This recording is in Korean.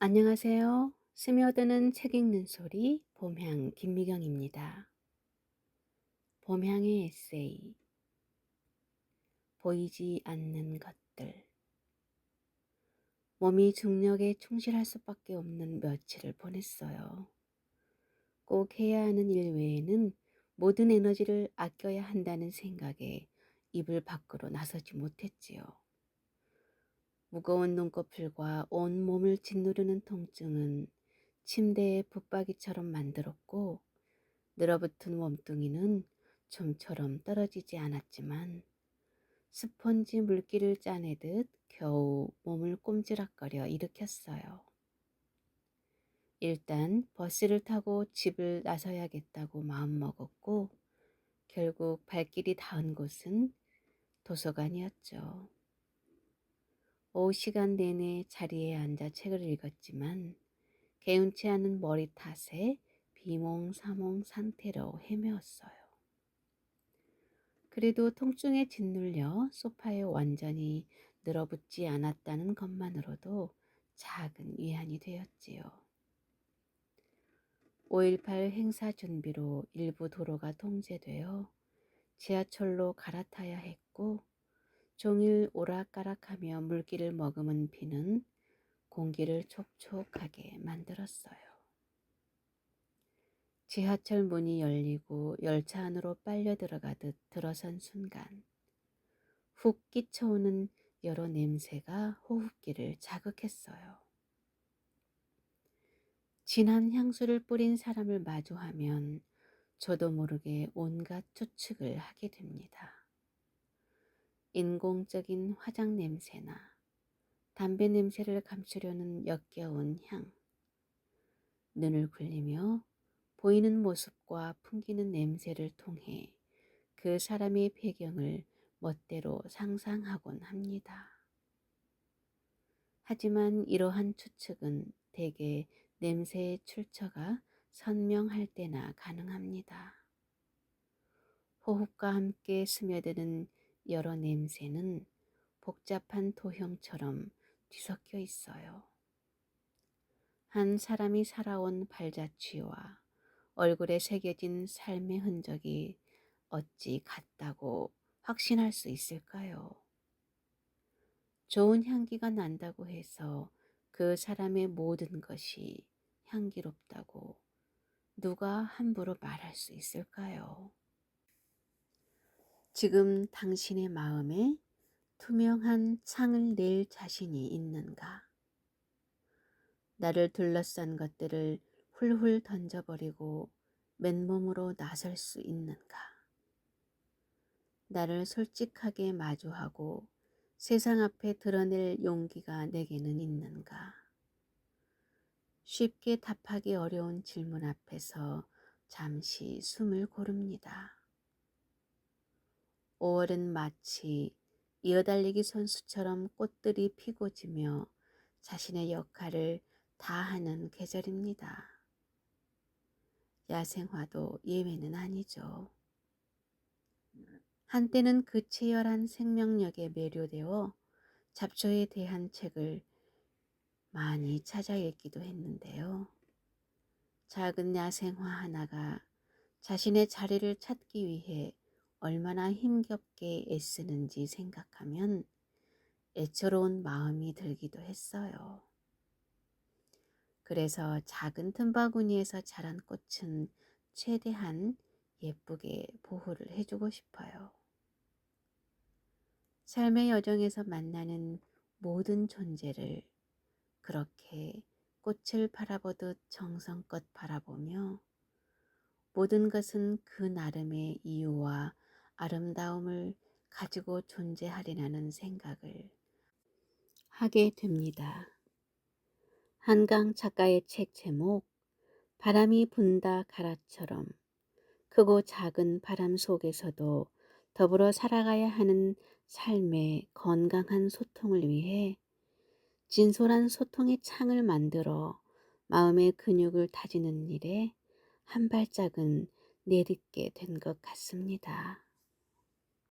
안녕하세요. 스며드는 책 읽는 소리 봄향 김미경입니다. 봄향의 에세이 보이지 않는 것들 몸이 중력에 충실할 수밖에 없는 며칠을 보냈어요. 꼭 해야 하는 일 외에는 모든 에너지를 아껴야 한다는 생각에 입을 밖으로 나서지 못했지요. 무거운 눈꺼풀과 온 몸을 짓누르는 통증은 침대의 붙박이처럼 만들었고 늘어붙은 몸뚱이는 좀처럼 떨어지지 않았지만 스펀지 물기를 짜내듯 겨우 몸을 꼼지락거려 일으켰어요. 일단 버스를 타고 집을 나서야겠다고 마음먹었고 결국 발길이 닿은 곳은 도서관이었죠. 오후 시간 내내 자리에 앉아 책을 읽었지만 개운치 않은 머리 탓에 비몽사몽 상태로 헤매었어요. 그래도 통증에 짓눌려 소파에 완전히 늘어붙지 않았다는 것만으로도 작은 위안이 되었지요. 5.18 행사 준비로 일부 도로가 통제되어 지하철로 갈아타야 했고 종일 오락가락하며 물기를 머금은 비는 공기를 촉촉하게 만들었어요. 지하철 문이 열리고 열차 안으로 빨려 들어가듯 들어선 순간 훅 끼쳐오는 여러 냄새가 호흡기를 자극했어요. 진한 향수를 뿌린 사람을 마주하면 저도 모르게 온갖 추측을 하게 됩니다. 인공적인 화장 냄새나 담배 냄새를 감추려는 역겨운 향. 눈을 굴리며 보이는 모습과 풍기는 냄새를 통해 그 사람의 배경을 멋대로 상상하곤 합니다. 하지만 이러한 추측은 대개 냄새의 출처가 선명할 때나 가능합니다. 호흡과 함께 스며드는 여러 냄새는 복잡한 도형처럼 뒤섞여 있어요. 한 사람이 살아온 발자취와 얼굴에 새겨진 삶의 흔적이 어찌 같다고 확신할 수 있을까요? 좋은 향기가 난다고 해서 그 사람의 모든 것이 향기롭다고 누가 함부로 말할 수 있을까요? 지금 당신의 마음에 투명한 창을 낼 자신이 있는가? 나를 둘러싼 것들을 훌훌 던져버리고 맨몸으로 나설 수 있는가? 나를 솔직하게 마주하고 세상 앞에 드러낼 용기가 내게는 있는가? 쉽게 답하기 어려운 질문 앞에서 잠시 숨을 고릅니다. 5월은 마치 이어달리기 선수처럼 꽃들이 피고 지며 자신의 역할을 다하는 계절입니다. 야생화도 예외는 아니죠. 한때는 그 치열한 생명력에 매료되어 잡초에 대한 책을 많이 찾아 읽기도 했는데요. 작은 야생화 하나가 자신의 자리를 찾기 위해 얼마나 힘겹게 애쓰는지 생각하면 애처로운 마음이 들기도 했어요. 그래서 작은 틈바구니에서 자란 꽃은 최대한 예쁘게 보호를 해주고 싶어요. 삶의 여정에서 만나는 모든 존재를 그렇게 꽃을 바라보듯 정성껏 바라보며 모든 것은 그 나름의 이유와 아름다움을 가지고 존재하리라는 생각을 하게 됩니다. 한강 작가의 책 제목 바람이 분다 가라처럼 크고 작은 바람 속에서도 더불어 살아가야 하는 삶의 건강한 소통을 위해 진솔한 소통의 창을 만들어 마음의 근육을 다지는 일에 한 발짝은 내딛게 된 것 같습니다.